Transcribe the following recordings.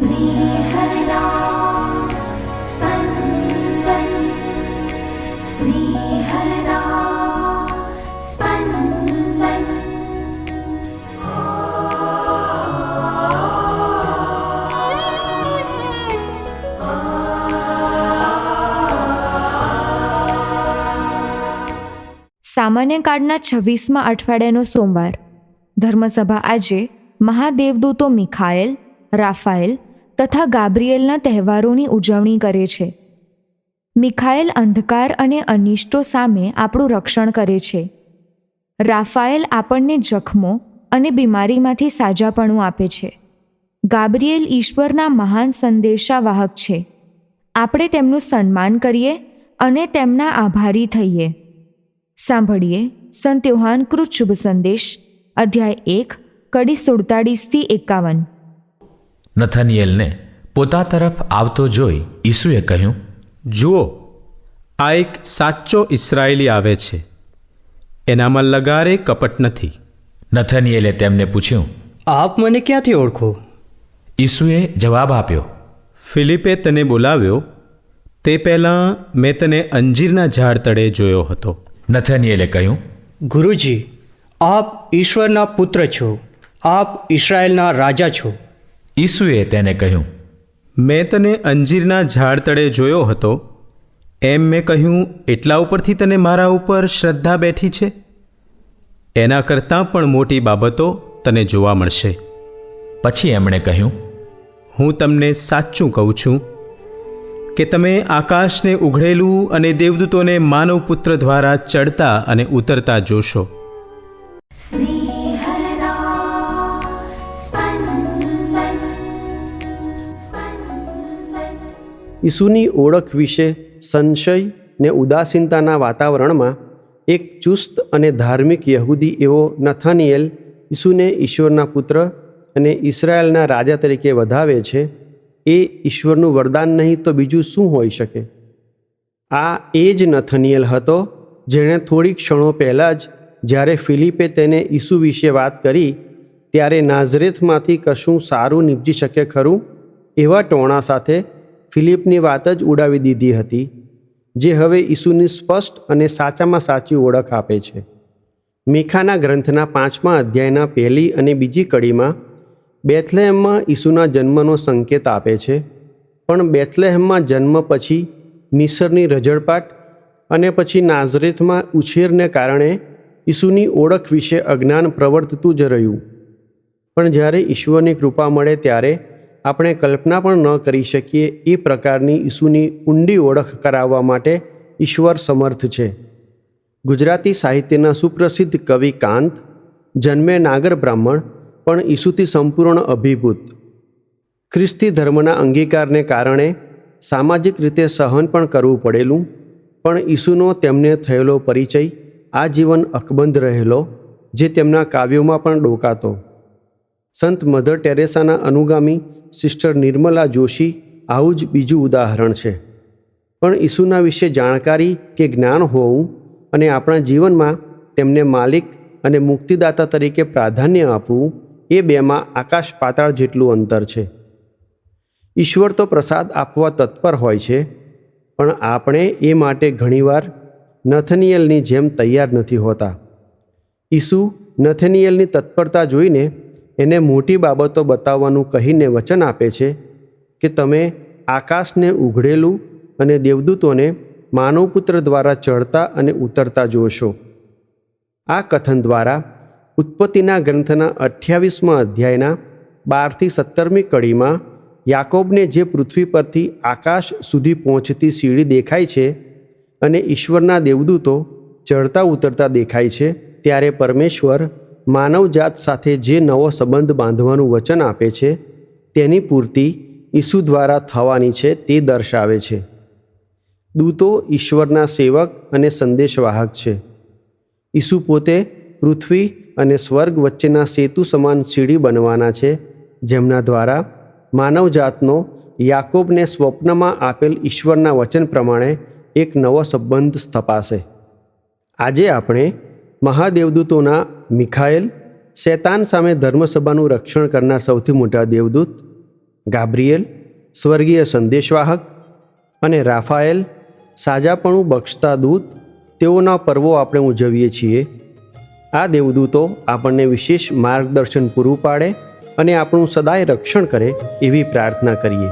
स्नेहदा स्पन्दन् स्नेहदा स्पन्दन् સામાન્ય કાળના છવ્વીસમાં અઠવાડિયાનો સોમવાર ધર્મસભા આજે મહાદેવદૂતો મિખાએલ રાફાએલ તથા ગાબ્રિએલના તહેવારોની ઉજવણી કરે છે. મિખાએલ અંધકાર અને અનિષ્ટો સામે આપણું રક્ષણ કરે છે. રાફાએલ આપણને જખમો અને બીમારીમાંથી સાજાપણું આપે છે. ગાબ્રિએલ ઈશ્વરના મહાન સંદેશાવાહક છે. આપણે તેમનું સન્માન કરીએ અને તેમના આભારી થઈએ. સાંભળીએ સંત યોહાનકૃત શુભ સંદેશ, અધ્યાય એક, કડી સુડતાળીસથી એકાવન. નથનિયેલને પોતા તરફ આવતો જોઈ ઈસુએ કહ્યું જુઓ આ એક સાચો ઇસરાયેલી આવે છે. એનામાં લગારે કપટ નથી. નથનિયેલે તેમને પૂછ્યું આપ મને ક્યાંથી ઓળખો? ઈસુએ જવાબ આપ્યો ફિલિપે તને બોલાવ્યો? તે પહેલાં મેં તને અંજીરના ઝાડ તળે જોયો હતો. નથનિયેલે કહ્યું ગુરુજી આપ ઈશ્વરના પુત્ર છો. આપ ઈસરાયલના રાજા છો. ઈસુએ તેને કહ્યું મેં તને અંજીરના ઝાડ તળે જોયો હતો. એમ મેં કહ્યું એટલા ઉપરથી તને મારા ઉપર શ્રદ્ધા બેઠી છે? એના કરતાં પણ મોટી બાબતો તને જોવા મળશે. પછી એમણે કહ્યું હું તમને સાચું કહું છું કે તમે આકાશને ઉઘડેલું અને દેવદૂતોને માનવપુત્ર દ્વારા ચડતા અને ઉતરતા જોશો. સ્નેહ ઈસુની ઓળખ વિશે સંશય ને ઉદાસીનતાના વાતાવરણમાં એક ચુસ્ત અને ધાર્મિક યહૂદી એવો નથાનિયેલ ઈસુને ઈશ્વરના પુત્ર અને ઇસરાયેલના રાજા તરીકે વધાવે છે, એ ઈશ્વરનું વરદાન નહીં તો બીજું શું હોઈ શકે? આ એ જ નથનિયલ હતો જેણે થોડી ક્ષણો પહેલાં જ જ્યારે ફિલિપે તેને ઈસુ વિશે વાત કરી, ત્યારે નાઝરેથમાંથી કશું સારું નીપજી શકે ખરું? એવા ટોણા સાથે ફિલિપની વાત જ ઉડાવી દીધી હતી, જે હવે ઈસુની સ્પષ્ટ અને સાચામાં સાચી ઓળખ આપે છે. મીખાના ગ્રંથના પાંચમા અધ્યાયના પહેલી અને બીજી કડીમાં, બેથલેહેમમાં ઈસુના જન્મનો સંકેત આપે છે, પણ બેથલેહેમમાં જન્મ પછી મિસરની રજળપાટ અને પછી નાઝરેથમાં ઉછેરને કારણે ઈસુની ઓળખ વિશે અજ્ઞાન પ્રવર્તતું જ રહ્યું. પણ જ્યારે ઈશ્વરની કૃપા મળે ત્યારે આપણે કલ્પના પણ ન કરી શકીએ એ પ્રકારની ઈસુની ઊંડી ઓળખ કરાવવા માટે ઈશ્વર સમર્થ છે. ગુજરાતી સાહિત્યના સુપ્રસિદ્ધ કવિ કાંત, જન્મે નાગર બ્રાહ્મણ, પણ ઈસુથી સંપૂર્ણ અભિભૂત. ખ્રિસ્તી ધર્મના અંગીકારને કારણે સામાજિક રીતે સહન પણ કરવું પડેલું, પણ ઈસુનો તેમને થયેલો પરિચય આજીવન અકબંધ રહેલો, જે તેમના કાવ્યોમાં પણ ડોકાતો. સંત મધર ટેરેસાના અનુગામી સિસ્ટર નિર્મલા જોશી આવું જ બીજું ઉદાહરણ છે. પણ ઈસુના વિશે જાણકારી કે જ્ઞાન હોવું અને આપણા જીવનમાં તેમને માલિક અને મુક્તિદાતા તરીકે પ્રાધાન્ય આપવું એ બેમાં આકાશ પાતાળ જેટલું અંતર છે. ઈશ્વર તો પ્રસાદ આપવા તત્પર હોય છે, પણ આપણે એ માટે ઘણીવાર નથનિયલની જેમ તૈયાર નથી હોતા. ઈસુ નથનિયલની તત્પરતા જોઈને એને મોટી બાબતો બતાવવાનું કહીને વચન આપે છે કે તમે આકાશને ઉઘડેલું અને દેવદૂતોને માનવપુત્ર દ્વારા ચડતા અને ઉતરતા જોશો. આ કથન દ્વારા ઉત્પત્તિના ગ્રંથના અઠ્યાવીસમાં અધ્યાયના બારથી સત્તરમી કડીમાં યાકોબને જે પૃથ્વી પરથી આકાશ સુધી પહોંચતી સીડી દેખાય છે અને ઈશ્વરના દેવદૂતો ચડતા ઉતરતા દેખાય છે, ત્યારે પરમેશ્વર માનવજાત સાથે જે નવો સંબંધ બાંધવાનું વચન આપે છે, તેની પૂર્તિ ઈસુ દ્વારા થવાની છે તે દર્શાવે છે. દૂતો ઈશ્વરના સેવક અને સંદેશવાહક છે. ઈસુ પોતે પૃથ્વી અને સ્વર્ગ વચ્ચેના સેતુ સમાન સીડી બનવાના છે, જેમના દ્વારા માનવજાતનો યાકોબને સ્વપ્નમાં આપેલ ઈશ્વરના વચન પ્રમાણે એક નવો સંબંધ સ્થપાશે. આજે આપણે મહાદેવદૂતોના મિખાએલ શૈતાન સામે ધર્મસભાનું રક્ષણ કરનાર સૌથી મોટા દેવદૂત ગાબ્રિએલ, સ્વર્ગીય સંદેશવાહક અને રાફાએલ સાજાપણું બક્ષતા દૂત, તેઓના પર્વો આપણે ઉજવીએ છીએ. આ દેવદૂતો આપણને વિશેષ માર્ગદર્શન પૂરું પાડે અને આપણું સદાય રક્ષણ કરે એવી પ્રાર્થના કરીએ.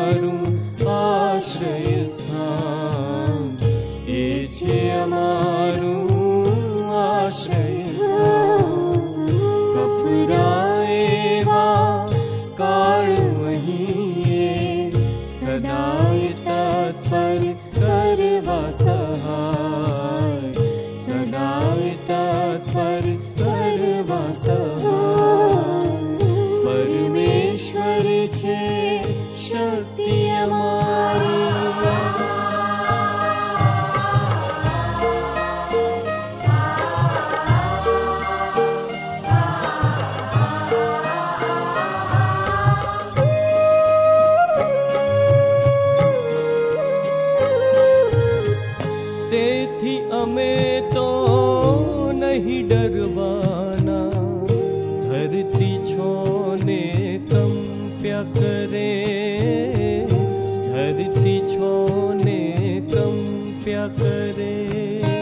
नहीं है सदा ધરતી છોને કંપ્યા કરે ધરતી છોને કંપ્યા કરે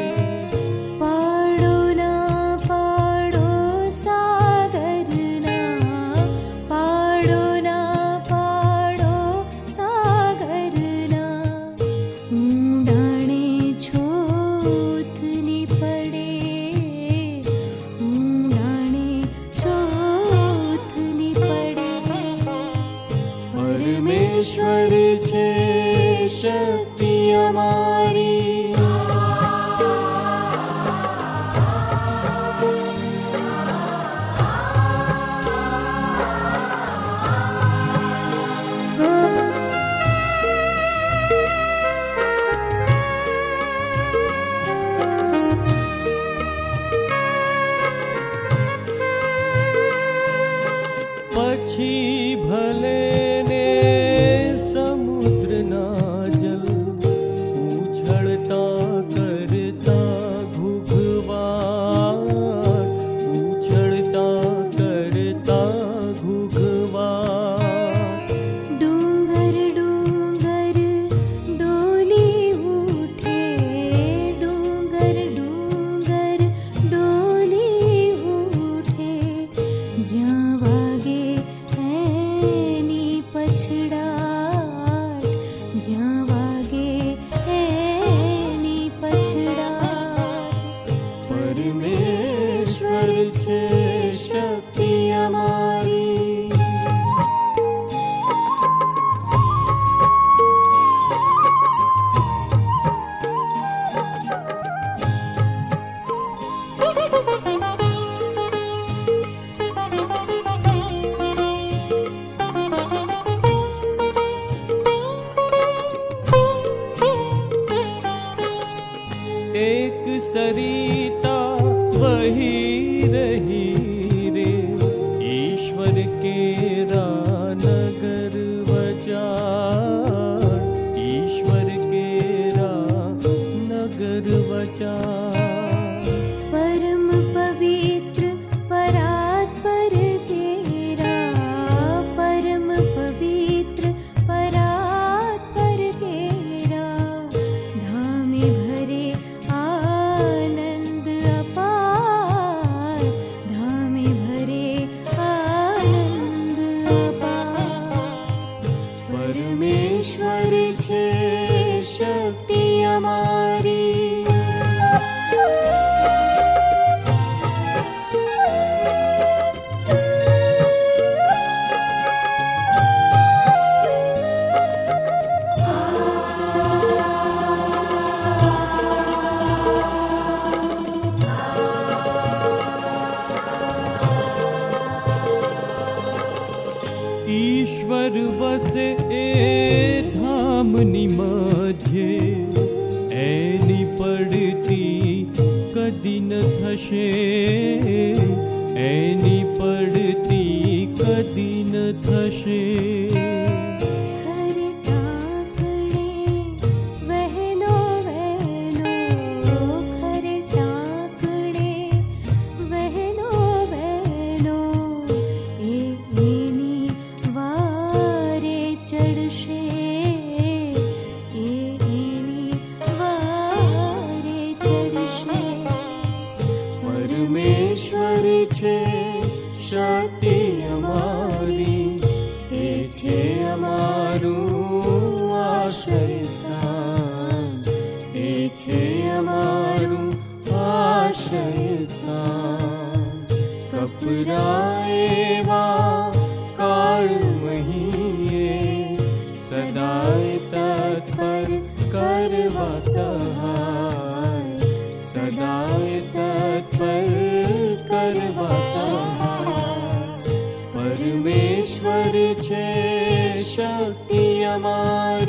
एक सरिता वही रही। મુક્તિ અમારી ईश्वर बस एक થશે એની પડતી કદી ન થશે પરમેશ્વર છે શક્તિ અમારી એ છે અમારું આશ્રય સ્થાન એ છે અમારું આશ્રય સ્થાન કપરાએવા કાળ પરમેશ્વર છે શક્તિ અમારી